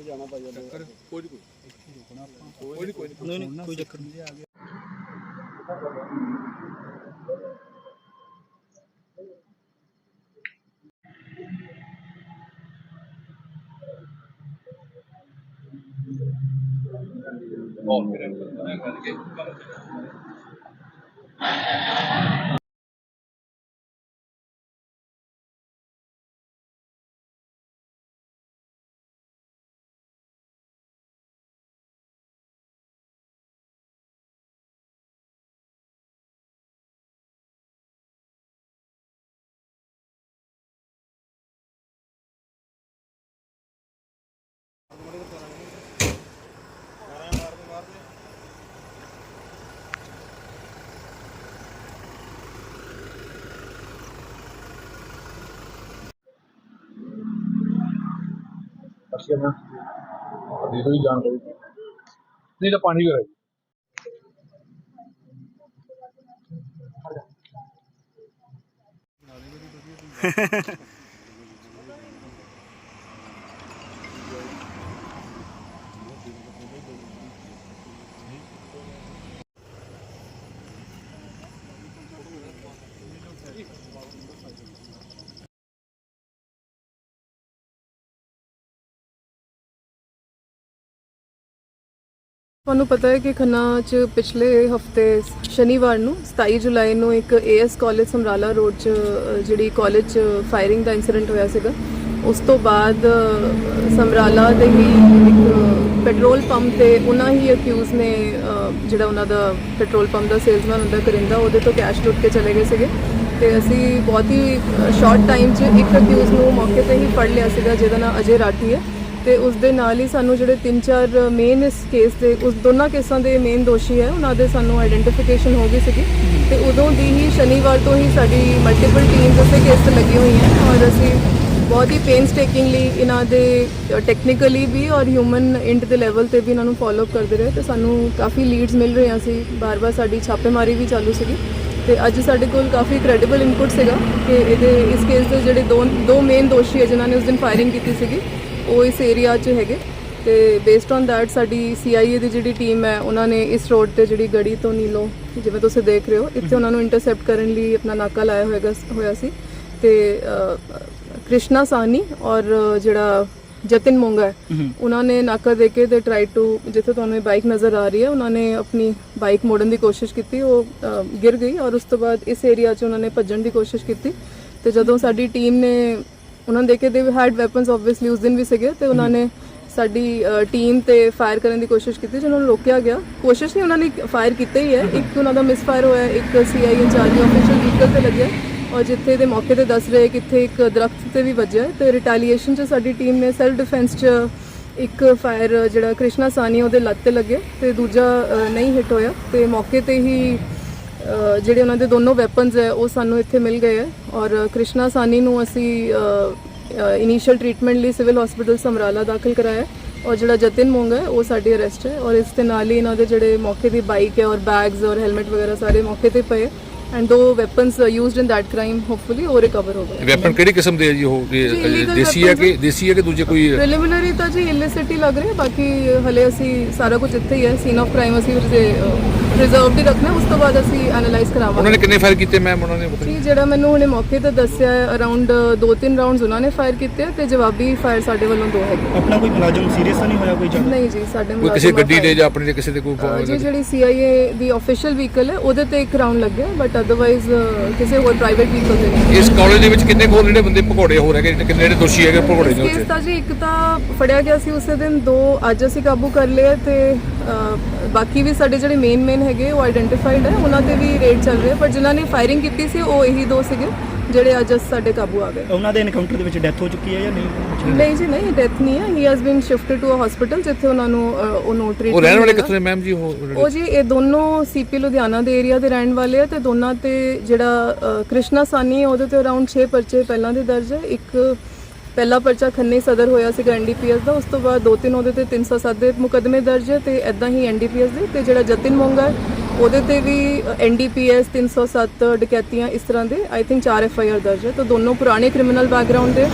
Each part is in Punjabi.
ਨਹੀਂ ਜਾਣਾ ਭਾਈ ਉਹਦੇ ਚੱਕਰ ਕੋਈ ਕੋਈ ਰੁਕਣਾ ਆਪਾਂ ਕੋਈ ਕੋਈ ਨਹੀਂ। ਨਹੀਂ ਕੋਈ ਚੱਕਰ ਨਹੀਂ। ਆ ਗਿਆ ਕਾਨਫੀਡੈਂਸ ਕਰਕੇ ਕਰ ਅੱਛਾ ਮੈਂ ਦੇ ਦੋ ਜਾਣਕਾਰੀ ਨਹੀਂ ਤਾਂ ਪਾਣੀ ਵੀ ਹੈ ਤੁਹਾਨੂੰ ਪਤਾ ਹੈ ਕਿ ਖੰਨਾ 'ਚ ਪਿਛਲੇ ਹਫ਼ਤੇ ਸ਼ਨੀਵਾਰ ਨੂੰ 27 ਜੁਲਾਈ ਨੂੰ ਇੱਕ ਏਐਸ ਕਾਲਜ ਸਮਰਾਲਾ ਰੋਡ 'ਚ ਜਿਹੜੀ ਕਾਲਜ 'ਚ ਫਾਇਰਿੰਗ ਦਾ ਇਨਸੀਡੈਂਟ ਹੋਇਆ ਸੀਗਾ। ਉਸ ਤੋਂ ਬਾਅਦ ਸਮਰਾਲਾ ਦੇ ਹੀ ਇੱਕ ਪੈਟਰੋਲ ਪੰਪ ਤੇ ਉਹਨਾਂ ਹੀ ਅਕਿਊਜ਼ ਨੇ ਜਿਹੜਾ ਉਹਨਾਂ ਦਾ ਪੈਟਰੋਲ ਪੰਪ ਦਾ ਸੇਲਸਮੈਨ ਹੁੰਦਾ, ਕਰਿੰਦਾ, ਉਹਦੇ ਤੋਂ ਕੈਸ਼ ਲੁੱਟ ਕੇ ਚਲੇ ਗਏ ਸੀਗੇ। ਤੇ ਅਸੀਂ ਬਹੁਤ ਹੀ ਸ਼ਾਰਟ ਟਾਈਮ 'ਚ ਇੱਕ ਅਕਿਊਜ਼ ਨੂੰ ਮੌਕੇ ਤੇ ਹੀ ਫੜ ਲਿਆ ਸੀਗਾ, ਜਿਹਦਾ ਨਾਮ ਅਜੇ ਰਾਠੀ ਹੈ। ਤੇ ਉਸ ਦੇ ਨਾਲ ਹੀ ਸਾਨੂੰ ਜਿਹੜੇ ਤਿੰਨ ਚਾਰ ਮੇਨ ਇਸ ਕੇਸ ਦੇ, ਉਸ ਦੋਨਾਂ ਕੇਸਾਂ ਦੇ ਮੇਨ ਦੋਸ਼ੀ ਹੈ, ਉਹਨਾਂ ਦੇ ਸਾਨੂੰ ਆਇਡੈਂਟੀਫਿਕੇਸ਼ਨ ਹੋ ਗਈ ਸੀਗੀ। ਤੇ ਉਦੋਂ ਦੀ ਹੀ ਸ਼ਨੀਵਾਰ ਤੋਂ ਹੀ ਸਾਡੀ ਮਲਟੀਪਲ ਟੀਮਸ ਉਸੇ ਕੇਸ ਤੇ ਲੱਗੀ ਹੋਈਆਂ ਔਰ ਅਸੀਂ ਬਹੁਤ ਹੀ ਪੇਨਸ ਟੇਕਿੰਗਲੀ ਇਹਨਾਂ ਦੇ ਟੈਕਨੀਕਲੀ ਵੀ ਔਰ ਹਿਊਮਨ ਇੰਟ ਦੇ ਲੈਵਲ ਤੇ ਵੀ ਇਹਨਾਂ ਨੂੰ ਫਾਲੋ ਅਪ ਕਰਦੇ ਰਹੇ ਤੇ ਸਾਨੂੰ ਕਾਫੀ ਲੀਡਸ ਮਿਲ ਰਹੀਆਂ ਸੀ। ਬਾਰ-ਬਾਰ ਸਾਡੀ ਛਾਪੇਮਾਰੀ ਵੀ ਚਾਲੂ ਸੀਗੀ। ਤੇ ਅੱਜ ਸਾਡੇ ਕੋਲ ਕਾਫੀ ਕ੍ਰੈਡੀਬਲ ਇਨਪੁਟ ਸੀਗਾ ਕਿ ਇਹਦੇ, ਇਸ ਕੇਸ ਦੇ ਜਿਹੜੇ ਦੋ ਦੋ ਮੇਨ ਦੋਸ਼ੀ ਹੈ, ਜਿਨ੍ਹਾਂ ਨੇ ਉਸ ਦਿਨ ਫਾਇਰਿੰਗ ਕੀਤੀ ਸੀਗੀ ਉਹ ਇਸ ਏਰੀਆ 'ਚ ਹੈਗੇ ਤੇ ਬੇਸਡ ਔਨ ਦੈਟ ਸਾਡੀ ਸੀਆਈਏ ਦੀ ਜਿਹੜੀ ਟੀਮ ਹੈ ਉਹਨਾਂ ਨੇ ਇਸ ਰੋਡ ਤੇ ਜਿਹੜੀ ਗੜੀ ਤੋਂ ਨੀਲੋ ਜਿਵੇਂ ਤੁਸੀਂ ਦੇਖ ਰਹੇ ਹੋ ਇੱਥੇ ਉਹਨਾਂ ਨੂੰ ਇੰਟਰਸੈਪਟ ਕਰਨ ਲਈ ਆਪਣਾ ਨਾਕਾ ਲਾਇਆ ਹੋਏਗਾ ਹੋਇਆ ਸੀ ਤੇ ਕ੍ਰਿਸ਼ਨਾ ਸਾਨੀ ਔਰ ਜਿਹੜਾ ਜਤਿਨ ਮੋਂਗਾ ਹੈ ਉਹਨਾਂ ਨੇ ਨਾਕਾ ਦੇ ਕੇ ਤੇ ਟਰਾਈ ਟੂ ਜਿੱਥੇ ਤੁਹਾਨੂੰ ਇਹ ਬਾਈਕ ਨਜ਼ਰ ਆ ਰਹੀ ਹੈ ਉਹਨਾਂ ਨੇ ਆਪਣੀ ਬਾਈਕ ਮੋੜਨ ਦੀ ਕੋਸ਼ਿਸ਼ ਕੀਤੀ ਉਹ ਗਿਰ ਗਈ ਔਰ ਉਸ ਤੋਂ ਬਾਅਦ ਇਸ ਏਰੀਆ 'ਚ ਉਹਨਾਂ ਨੇ ਭੱਜਣ ਦੀ ਕੋਸ਼ਿਸ਼ ਕੀਤੀ ਤੇ ਜਦੋਂ ਸਾਡੀ ਟੀਮ ਨੇ ਉਹਨਾਂ ਨੇ ਦੇਖੇ ਦੇ ਹੈਡ ਵੈਪਨਸ ਆਬਵੀਅਸਲੀ ਉਸ ਦਿਨ ਵੀ ਸੀਗੇ ਤੇ ਉਹਨਾਂ ਨੇ ਸਾਡੀ ਟੀਮ ਤੇ ਫਾਇਰ ਕਰਨ ਦੀ ਕੋਸ਼ਿਸ਼ ਕੀਤੀ ਜਿਹਨਾਂ ਨੂੰ ਰੋਕਿਆ ਗਿਆ। ਕੋਸ਼ਿਸ਼ ਨਹੀਂ ਉਹਨਾਂ ਨੇ ਫਾਇਰ ਕੀਤਾ ਹੀ ਹੈ। ਇੱਕ ਉਹਨਾਂ ਦਾ ਮਿਸਫਾਇਰ ਹੋਇਆ ਇੱਕ ਸੀਆਈ ਇੰਚਾਰਜ ਆਫੀਸ਼ੀਅਲ ਵਹੀਕਲ ਤੇ ਲੱਗਿਆ ਔਰ ਜਿੱਥੇ ਦੇ ਮੌਕੇ ਤੇ ਦੱਸ ਰਹੇ ਕਿ ਇੱਥੇ ਇੱਕ ਦਰਖਤ ਤੇ ਵੀ ਵੱਜਿਆ ਤੇ ਰਿਟੈਲੀਏਸ਼ਨ 'ਚ ਸਾਡੀ ਟੀਮ ਨੇ ਸੈਲਫ ਡਿਫੈਂਸ 'ਚ ਇੱਕ ਫਾਇਰ ਜਿਹੜਾ ਕ੍ਰਿਸ਼ਨਾ ਸਾਨੀ ਉਹਦੇ ਲੱਤ ਤੇ ਲੱਗੇ ਤੇ ਦੂਜਾ ਨਹੀਂ ਹਿੱਟ ਹੋਇਆ ਤੇ ਮੌਕੇ ਤੇ ਹੀ ਜਿਹੜੇ ਉਹਨਾਂ ਦੇ ਦੋਨੋਂ ਵੈਪਨਸ ਹੈ ਉਹ ਸਾਨੂੰ ਇੱਥੇ ਮਿਲ ਗਏ ਹੈ। ਔਰ ਕ੍ਰਿਸ਼ਨਾ ਸਾਨੀ ਨੂੰ ਅਸੀਂ ਇਨੀਸ਼ੀਅਲ ਟ੍ਰੀਟਮੈਂਟ ਲਈ ਸਿਵਲ ਹਸਪੀਟਲ ਸਮਰਾਲਾ ਦਾਖਲ ਕਰਾਇਆ ਹੈ। ਔਰ ਜਿਹੜਾ ਜਤਿਨ ਮੋਂਗਾ ਹੈ ਉਹ ਸਾਡੀ ਅਰੈਸਟ ਹੈ। ਔਰ ਇਸ ਦੇ ਨਾਲ ਹੀ ਇਹਨਾਂ ਦੇ ਜਿਹੜੇ ਮੌਕੇ ਦੀ ਬਾਈਕ ਹੈ ਔਰ ਬੈਗਸ ਔਰ ਹੈਲਮਟ ਵਗੈਰਾ ਸਾਰੇ ਮੌਕੇ ਤੇ ਪਏ ਐਂਡ ਦੋ weapons used in that crime hopefully ਉਹ ਰਿਕਵਰ ਹੋ ਗਏ। ਵੈਪਨ ਕਿਹੜੀ ਕਿਸਮ ਦੇ ਹੈ ਜੀ ਉਹ? ਦੇਸੀ ਹੈ ਕਿ ਦੇਸੀ ਹੈ ਕਿ ਦੂਜੇ ਕੋਈ ਪ੍ਰੀਲਿਮਿਨਰੀ ਤਾਂ ਜੀ ਇਲਿਸਿਟੀ ਲੱਗ ਰਿਹਾ ਬਾਕੀ ਹਲੇ ਅਸੀਂ ਸਾਰਾ ਕੁਝ ਇੱਥੇ ਹੀ ਹੈ। ਸੀਨ ਆਫ ਕ੍ਰਾਈਮ ਅਸੀਂ ਰਿਜ਼ਰਵ ਹੀ ਰੱਖਣਾ ਉਸ ਤੋਂ ਬਾਅਦ ਅਸੀਂ ਐਨਾਲਾਈਜ਼ ਉਹਨਾਂ ਕਰਾਵਾਂਗੇ ਨੇ ਕਿੰਨੇ ਫਾਇਰ ਕੀਤੇ ਮੈਮ ਉਹਨਾਂ ਨੇ ਪਤਾ ਨਹੀਂ ਜੀ ਜਿਹੜਾ ਮੈਨੂੰ ਹੁਣੇ ਮੌਕੇ ਤੇ ਦੱਸਿਆ ਹੈ ਅਰਾਊਂਡ 2-3 ਰਾਉਂਡਸ ਉਹਨਾਂ ਨੇ ਫਾਇਰ ਕੀਤੇ ਆ ਤੇ ਜਵਾਬੀ ਫਾਇਰ ਸਾਡੇ ਵੱਲੋਂ ਦੋ ਹੈਗੇ। ਆਪਣਾ ਕੋਈ ਮੁਲਾਜ਼ਮ ਸੀਰੀਅਸ ਤਾਂ ਨਹੀਂ ਹੋਇਆ ਕੋਈ ਜ਼ਿਆਦਾ? ਨਹੀਂ ਜੀ ਸਾਡੇ ਕੋਈ ਕਿਸੇ ਮੁਲਾਜ਼ਮਾਂ ਗੱਡੀ ਦੇ ਜਾਂ ਆਪਣੀ ਦੇ ਕਿਸੇ ਦੇ ਕੋਈ ਅਹ ਜੀ ਜਿਹੜੀ CIA ਦੀ ਆਫੀਸ਼ੀਅਲ ਵਹੀਕਲ ਹੈ ਉਹਦੇ ਤੇ ਇੱਕ ਰਾਉਂਡ ਲੱਗਿਆ ਬਟ ਅਦਰਵਾਈਜ਼ ਕਿਸੇ ਹੋਰ ਪ੍ਰਾਈਵੇਟ ਵਹੀਕਲ ਤੇ ਨਹੀਂ। ਇਸ ਕਾਲਜ ਦੇ ਵਿੱਚ ਕਿੰਨੇ ਕੋਲ ਜਿਹੜੇ ਬੰਦੇ ਭਗੌੜੇ ਹੋ ਰਹੇ ਹੈਗੇ ਕਿੰਨੇ ਜਿਹੜੇ ਦੋਸ਼ੀ ਹੈਗੇ ਭਗੌੜੇ ਨੇ ਕੇਸ ਉੱਥੇ? ਤਾਂ ਜੀ ਇੱਕ ਤਾਂ ਫੜਿਆ ਗਿਆ ਸੀ ਉਸੇ ਦਿਨ ਦੋ ਅੱਜ ਅਸੀਂ ਕਾਬੂ ਕਰ ਲਏ ਤੇ ਬਾਕੀ ਵੀ ਸਾਡੇ ਜਿਹੜੇ ਮੇਨ ਮੇਨ ਹੈਗੇ ਉਹ ਆਇਡੈਂਟੀਫਾਈਡ ਹੈ। ਉਹਨਾਂ ਤੇ ਵੀ ਰੇਡ ਚੱਲ ਰਿਹਾ ਪਰ ਜਿਨ੍ਹਾਂ ਨੇ ਫਾਇਰਿੰਗ ਕੀਤੀ ਸੀ ਉਹ ਇਹੀ ਦੋ ਸੀਗੇ ਜਿਹੜੇ ਅੱਜ ਸਾਡੇ ਕਾਬੂ ਆ ਗਏ। ਉਹਨਾਂ ਦੇ ਐਨਕਾਊਂਟਰ ਦੇ ਵਿੱਚ ਡੈਥ ਹੋ ਚੁੱਕੀ ਹੈ ਜਾਂ ਨਹੀਂ? ਨਹੀਂ ਜੀ ਨਹੀਂ ਡੈਥ ਨਹੀਂ ਹੈ। He has been shifted to a hospital ਜਿੱਥੇ ਉਹਨਾਂ ਨੂੰ ਉਹਨੂੰ ਟ੍ਰੀਟਮੈਂਟ ਉਹ ਰਹਿਣ ਵਾਲੇ ਕਿੱਥੋਂ ਦੇ ਮੈਮ ਜੀ ਉਹ ਉਹ ਜੀ ਇਹ ਦੋਨੋਂ ਸੀਪੀ ਲੁਧਿਆਣਾ ਦੇ ਏਰੀਆ ਦੇ ਰਹਿਣ ਵਾਲੇ ਆ ਤੇ ਦੋਨਾਂ ਤੇ ਜਿਹੜਾ ਕ੍ਰਿਸ਼ਨਾ ਸਾਨੀ ਹੈ ਉਹਦੇ ਤੇ ਅਰਾਊਂਡ 6 ਪਰਚੇ ਪਹਿਲਾਂ ਦੇ ਦਰਜ ਹੈ। ਇੱਕ ਪਹਿਲਾ ਪਰਚਾ ਖੰਨੇ ਸਦਰ ਹੋਇਆ ਸੀਗਾ ਐਨਡੀਪੀਐਸ ਦਾ, ਉਸ ਤੋਂ ਬਾਅਦ ਦੋ ਤਿੰਨ ਉਹਦੇ ਤੇ 307 ਦੇ ਮੁਕਦਮੇ ਦਰਜ ਹੈ ਤੇ ਐਦਾਂ ਹੀ ਐਨਡੀਪੀਐਸ ਦੇ, ਤੇ ਜਿਹੜਾ ਜਤਿਨ ਮੋਂਗਾ ਹੈ ਉਹਦੇ ਤੇ ਵੀ ਐਨਡੀਪੀਐਸ 307 ਡਕੈਤੀਆਂ ਇਸ ਤਰ੍ਹਾਂ ਦੇ ਆਈ ਥਿੰਕ 4 ਐਫਆਈਆਰ ਦਰਜ ਹੈ। ਤਾਂ ਦੋਨੋਂ ਪੁਰਾਣੇ ਕ੍ਰਿਮੀਨਲ ਬੈਕਗ੍ਰਾਉਂਡ ਦੇ।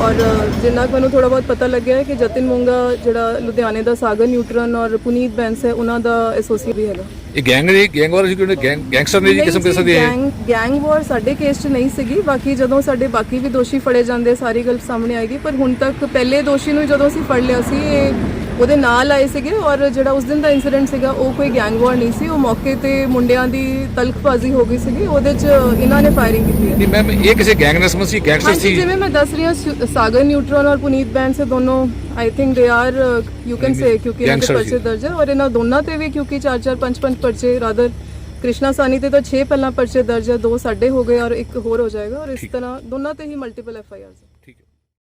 ਔਰ ਜਿੰਨਾ ਕੁ ਮੈਨੂੰ ਥੋੜਾ ਬਹੁਤ ਪਤਾ ਲੱਗਿਆ ਹੈ ਕਿ ਜਤਿਨ ਮੋਂਗਾ ਜਿਹੜਾ ਲੁਧਿਆਣੇ ਦਾ ਸਾਗਰ ਨਿਊਟਰਨ ਔਰ ਪੁਨੀਤ ਬੈਂਸ ਹੈ ਉਹਨਾਂ ਦਾ ਐਸੋਸੀਏਟ ਵੀ ਹੈਗਾ। ਇਹ ਗੈਂਗ ਦੀ ਗੈਂਗ ਵਾਰ ਸੀ ਗੈਂਗ ਗੈਂਗਸਟਰ ਨੇ ਜੀ ਕਿਸਮ ਕਿਸਮ ਦੀ ਗੈਂਗ ਗੈਂਗ ਵਾਰ ਸਾਡੇ ਕੇਸ 'ਚ ਨਹੀਂ ਸੀਗੀ। ਬਾਕੀ ਜਦੋਂ ਸਾਡੇ ਬਾਕੀ ਵੀ ਦੋਸ਼ੀ ਫੜੇ ਜਾਂਦੇ ਸਾਰੀ ਗੱਲ ਸਾਹਮਣੇ ਆਏਗੀ। ਪਰ ਹੁਣ ਤੱਕ ਪਹਿਲੇ ਦੋਸ਼ੀ ਨੂੰ ਜਦੋਂ ਅਸੀਂ ਫੜ ਲਿਆ ਸੀ ਇਹ ਉਹਦੇ ਨਾਲ ਆਏ ਸੀਗੇ ਔਰ ਜਿਹੜਾ ਉਸ ਦਿਨ ਦਾ ਇਨਸੀਡੈਂਟ ਸੀਗਾ ਉਹ ਕੋਈ ਗੈਂਗ ਵਾਰ ਨਹੀਂ ਸੀ। ਉਹ ਮੌਕੇ ਤੇ ਮੁੰਡਿਆਂ ਦੀ ਤਲਖਬਾਜ਼ੀ ਹੋ ਗਈ ਸੀਗੀ। ਉਹਦੇ 'ਚ ਇਹਨਾਂ ਨੇ ਫਾਇਰਿੰਗ ਕੀਤੀ ਹੈ। ਨਹੀਂ ਮੈਮ ਇਹ ਕਿਸੇ ਗੈਂਗ ਨਾਲ ਸੰਬੰਧ ਸੀ ਗੈਂਗਸਟਰ ਹਾਂਜੀ ਸੀ? ਜਿਵੇਂ ਮੈਂ ਦੱਸ ਰਹੀ ਹਾਂ ਸੁ- ਸਾਗਰ ਨਿਊਟਰਨ ਔਰ ਪੁਨੀਤ ਬੈਂਸ ਸੇ ਦੋਨੋਂ I think they are you can say ਕਿਉਂਕਿ ਇਹਨਾਂ ਦੇ ਪਰਚੇ ਸੀ। ਦਰਜ ਹੈ। ਔਰ ਇਹਨਾਂ ਦੋਨਾਂ ਤੇ ਵੀ ਕਿਉਂਕਿ ਚਾਰ ਚਾਰ ਪੰਜ ਪੰਜ ਪਰਚੇ ਰਾਦਰ ਕ੍ਰਿਸ਼ਨਾ ਸਾਨੀ ਤੇ ਤਾਂ 6 ਪਹਿਲਾਂ ਪਰਚੇ ਦਰਜ ਹੈ ਦੋ ਸਾਡੇ ਹੋ ਗਏ ਔਰ ਇੱਕ ਹੋਰ ਹੋ ਜਾਏਗਾ। ਔਰ ਇਸ ਤਰ੍ਹਾਂ ਦੋਨਾਂ ਤੇ ਹੀ ਮਲਟੀਪਲ ਐਫ ਆਈ ਆਰਸ